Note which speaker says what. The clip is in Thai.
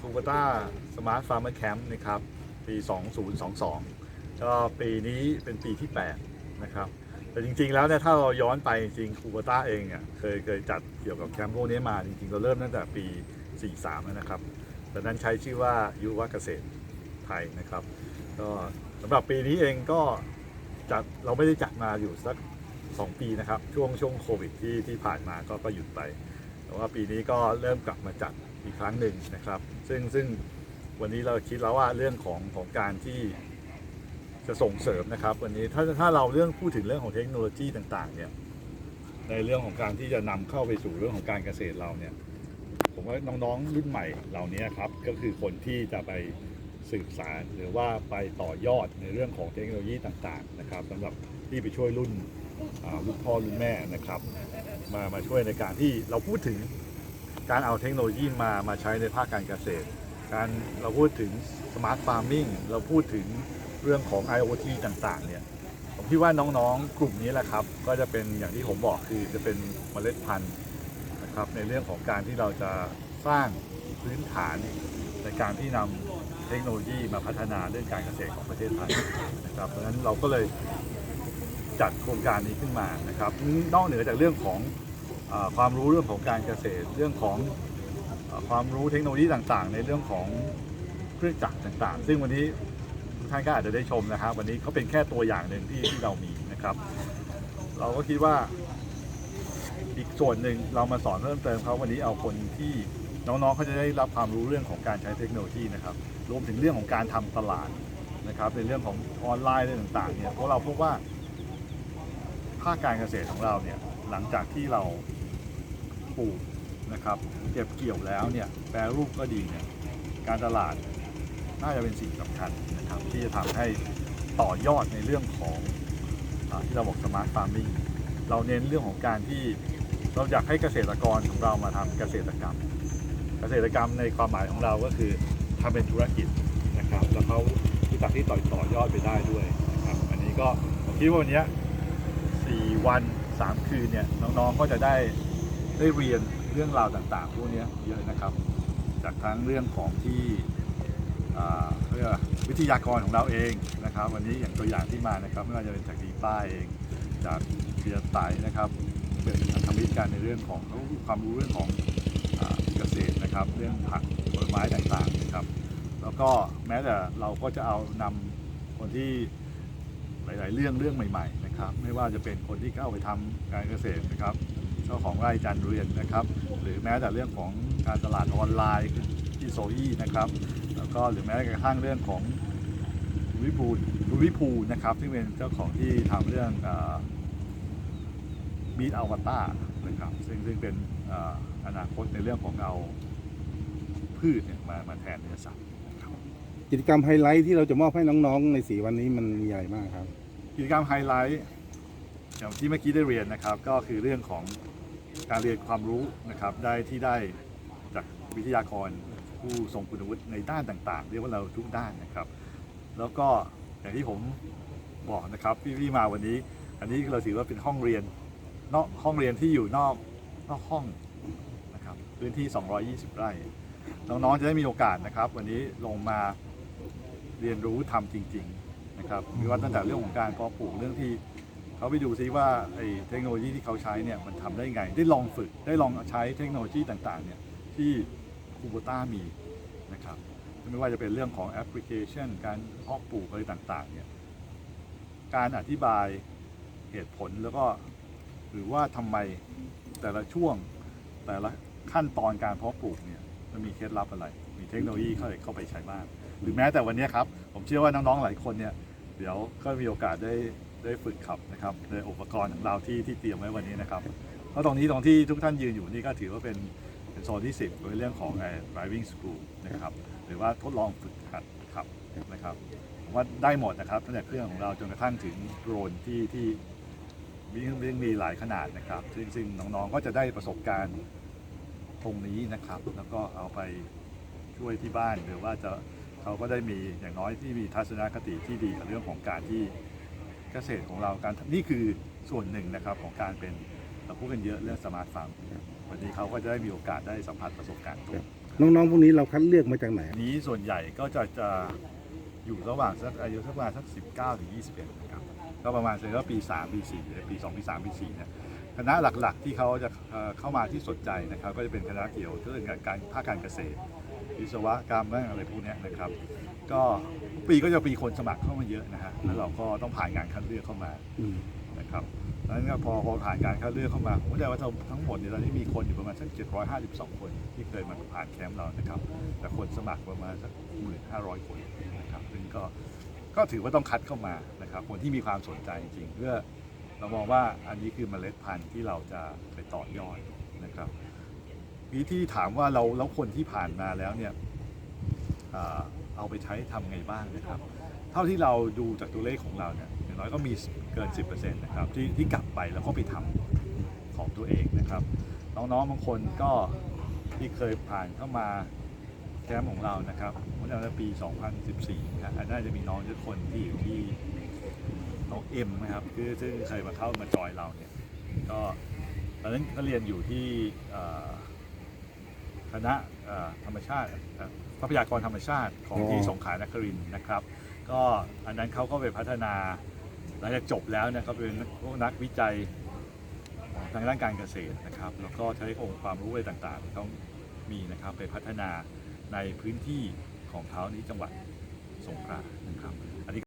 Speaker 1: คูเบต้าสมาร์ทฟาร์มแคมป์นะครับปี 2022 ก็ปีนี้เป็นปีที่ 8 นะครับ แต่จริงๆแล้วเนี่ยถ้าเราย้อนไปจริงคูเบต้าเองอะเคยเคยจัดเกี่ยวกับแคมป์พวกนี้มา จริงๆ เราเริ่มตั้งแต่ปี 43 แล้วนะครับตอนนั้นใช้ชื่อว่ายุวเกษตรไทยนะครับก็สำหรับปีนี้เองก็จัดเราไม่ได้จัดมาอยู่สัก 2 ปีนะครับ ช่วงช่วงโควิดที่ที่ผ่านมาก็ก็หยุดไป แต่ว่าปีนี้ก็เริ่มกลับมาจัดอีกครั้งหนึ่งนะครับ ซึ่งซึ่งวันนี้เราคิดแล้วว่าเรื่องของของการที่จะส่งเสริมนะครับ วันนี้ถ้าถ้าเราเรื่องพูดถึงเรื่องของเทคโนโลยีต่างๆเนี่ยในเรื่องของการที่จะนำเข้าไปสู่เรื่องของการเกษตรเราเนี่ยผมว่าน้องๆรุ่นใหม่เหล่านี้ครับก็คือคนที่จะไปสืบสารหรือว่าไปต่อยอดในเรื่องของเทคโนโลยีต่างๆนะครับสำหรับที่ไปช่วยรุ่น รุ่นพ่อรุ่นแม่นะครับ มามาช่วยในการที่เราพูดถึงการเอาเทคโนโลยีมามาใช้ในภาคการเกษตร การเราพูดถึงสมาร์ทฟาร์มิงเราพูดถึงเรื่องของ IoT ต่างๆเนี่ยผมคิดว่าน้องๆ กลุ่มนี้แหละครับ ก็จะเป็นอย่างที่ผมบอกคือจะเป็นเมล็ดพันธุ์นะครับในเรื่องของการที่เราจะสร้างพื้นฐานในการที่นำเทคโนโลยีมาพัฒนาเรื่องการเกษตรของประเทศไทยนะครับเพราะฉะนั้นเราก็เลย จัดโครงการนี้ขึ้นมานะครับนอกเหนือจากเรื่องของอความรู้เรื่องของการเกษตร เรื่องของอความรู้เทคโนโลยีต่างๆ ในเรื่องของเครื่องจักรต่างๆ ซึ่งวันนี้ทุกท่านก็อาจจะได้ชมนะครับ วันนี้เขาเป็นแค่ตัวอย่างหนึ่งที่ที่เรามีนะครับ เราก็คิดว่าอีกส่วนหนึ่งเรามาสอนเพิ่มเติมเขาวันนี้เอาคนที่น้องๆเขาจะได้รับความรู้เรื่องของการใช้เทคโนโลยีนะครับ รวมถึงเรื่องของการทำตลาดนะครับในเรื่องของออนไลน์เรื่องต่างๆเนี่ยเพราะเราพบว่า ภาคการเกษตรของเราเนี่ยหลังจากที่เราปลูกนะครับเก็บเกี่ยวแล้วเนี่ยแปรรูปก็ดีเนี่ยการตลาดน่าจะเป็นสิ่งสำคัญนะครับที่จะทำให้ต่อยอดในเรื่องของอที่เราบอกสมาร์ทฟาร์มิงเราเน้นเรื่องของการที่เราอยากให้เกษตรกรของเรามาทำเกษตรกรรม เกษตรกรรมในความหมายของเราก็คือทำเป็นธุรกิจนะครับแล้วเขาที่ตัดที่ต่อยต่อยอดไปได้ด้วยนะครับอันนี้ก็ผมคิดว่าวันเนี้ย 4 วัน 3 คืนเนี่ยน้องๆก็จะได้ได้เรียนเรื่องราวต่างๆพวกนี้เยอะนะครับ จากทั้งเรื่องของที่เรียกว่าวิทยากรของเราเองนะครับ วันนี้อย่างตัวอย่างที่มานะครับไม่ว่าจะเป็นจากดีป้าเอง จากเบียร์ไตนะครับเป็นพันธมิตรกันในเรื่องของความรู้เรื่องของอเกษตรนะครับ เรื่องผักผลไม้ต่างๆนะครับ แล้วก็แม้แต่เราก็จะเอานำคนที่หลาย ๆ เรื่องเรื่องใหม่ ๆ นะครับไม่ว่าจะเป็นคนที่เข้าไปทำการเกษตรนะครับเจ้าของไร่จันเรียนนะครับ หรือแม้แต่เรื่องของการตลาดออนไลน์ที่โซยี่นะครับ แล้วก็หรือแม้กระทั่งเรื่องของวิภูดูวิภูนะครับที่เป็นเจ้าของที่ทำเรื่องบีทอวต้านะครับซึ่งซึ่งเป็นออนาคตในเรื่องของเอาพืชเนี่ยมามาแทนเนื้อสัตว์นะครับ
Speaker 2: กิจกรรมไฮไลท์ที่เราจะมอบให้น้องๆในสีวันนี้มันมีอะไรบ้างครับ
Speaker 1: กิจกรรมไฮไลท์อย่างที่เมื่อกี้ได้เรียนนะครับ ก็คือเรื่องของการเรียนความรู้นะครับได้ที่ได้จากวิทยากรผู้ทรงคุณวุฒิในด้านต่างๆ เรียกว่าเราทุกด้านนะครับ แล้วก็อย่างที่ผมบอกนะครับพี่ๆมาวันนี้ อันนี้เราถือว่าเป็นห้องเรียนนอกห้องเรียนที่อยู่นอกนอกห้องนะครับพื้นที่ 220 ไร่น้องๆจะได้มีโอกาสนะครับ วันนี้ลงมาเรียนรู้ทำจริง ๆ นะครับมีว่าตั้งแต่เรื่องของการเพาะปลูกเรื่องที่เขาไปดูซิว่าไอ้เทคโนโลยีที่เขาใช้เนี่ยมันทำได้ไง ได้ลองฝึกได้ลองใช้เทคโนโลยีต่างๆเนี่ยที่คูโบต้ามีนะครับไม่ว่าจะเป็นเรื่องของแอปพลิเคชัน การเพาะปลูกอะไรต่างๆเนี่ยการอธิบายเหตุผลแล้วก็หรือว่าทำไมแต่ละช่วงแต่ละขั้นตอนการเพาะปลูกเนี่ยมันมีเคล็ดลับอะไร มีเทคโนโลยีเข้าเข้าไปใช้บ้าง หรือแม้แต่วันนี้ครับ ผมเชื่อว่าน้องๆหลายคนเนี่ย เดี๋ยวก็มีโอกาสได้ได้ฝึกขับนะครับในอุปกรณ์ของเราที่ที่เตรียมไว้วันนี้นะครับเพราะตรงนี้ตรงที่ทุกท่านยืนอยู่นี่ก็ถือว่าเป็นเป็นโซนที่ 10ในเรื่องของไอ้ driving school นะครับหรือว่าทดลองฝึกหัดขับนะครับว่าได้หมดนะครับตั้งแต่เครื่องของเราจนกระทั่งถึงโดรนที่ที่มีมีมีหลายขนาดนะครับซึ่งซึ่งน้องๆก็จะได้ประสบการณ์ตรงนี้นะครับ แล้วก็เอาไปช่วยที่บ้านหรือว่าจะ เขาก็ได้มีอย่างน้อยที่มีทัศนคติที่ดีกับเรื่องของการที่เกษตรของเราการนี่คือส่วนหนึ่งนะครับของการเป็นเราพูดกันเยอะเรื่องสมาร์ทฟาร์มวันนี้เขาก็จะได้มีโอกาสได้สัมผัสประสบการณ์ตรง
Speaker 2: น้องๆพวกนี้เราคัดเลือกมาจากไหน
Speaker 1: นี้ส่วนใหญ่ก็จะจะอยู่ระหว่างสักอายุสักประมาณสัก 19ถึง21นะครับก็ประมาณสักปี3ปี4ปี2ปี3ปี4เนี่ยคณะหลักๆที่เขาจะเอ่อเข้ามาที่สนใจนะครับ ก็จะเป็นคณะเกี่ยวกับเรื่องการภาคการเกษตร วิศวกรรมเรื่องอะไรพวกนี้นะครับ ก็ปีก็จะมีคนสมัครเข้ามาเยอะนะฮะแล้วเราก็ต้องผ่านงานคัดเลือกเข้ามานะครับดังนั้นก็พอพอผ่านการคัดเลือกเข้ามาผมเข้าใจว่าทั้งหมดเนี่ยตอนนี้มีคนอยู่ประมาณสัก 752 คนที่เคยมาผ่านแคมป์เรานะครับ แต่คนสมัครประมาณสัก 1,500 คนนะครับซึ่งก็ก็ถือว่าต้องคัดเข้ามานะครับคนที่มีความสนใจจริงเพื่อเรามองว่าอันนี้คือเมล็ดพันธุ์ที่เราจะไปต่อยอดนะครับ วิธีถามว่าเราแล้วคนที่ผ่านมาแล้วเนี่ยเอ่อเอาไปใช้ทำไงบ้างนะครับ เท่าที่เราดูจากตัวเลขของเราเนี่ยอย่างน้อยก็มีเกิน 10%นะครับที่ที่กลับไปแล้วก็ไปทำของตัวเองนะครับน้องๆบางคนก็ที่เคยผ่านเข้ามาแคมป์ของเรานะครับเมื่อปี 2014นะน่าจะมีน้องทุกคนที่อยู่ที่น้องเอ็มนะครับคือซึ่งเคยมาเข้ามาจอยเราเนี่ยก็ตอนนั้นก็เรียนอยู่ที่ คณะเอ่อธรรมชาติเอ่อทรัพยากรธรรมชาติของที่
Speaker 2: อ๋อ
Speaker 1: สงขลานครินทร์นะครับ ก็อันนั้นเขาก็ไปพัฒนาหลังจากจบแล้วเนี่ยเขาเป็นพวกนักวิจัยทางด้านการเกษตรนะครับ แล้วก็ใช้องค์ความรู้อะไรต่างๆที่เขามีนะครับไปพัฒนาในพื้นที่ของเขานี้จังหวัดสงขลานะครับ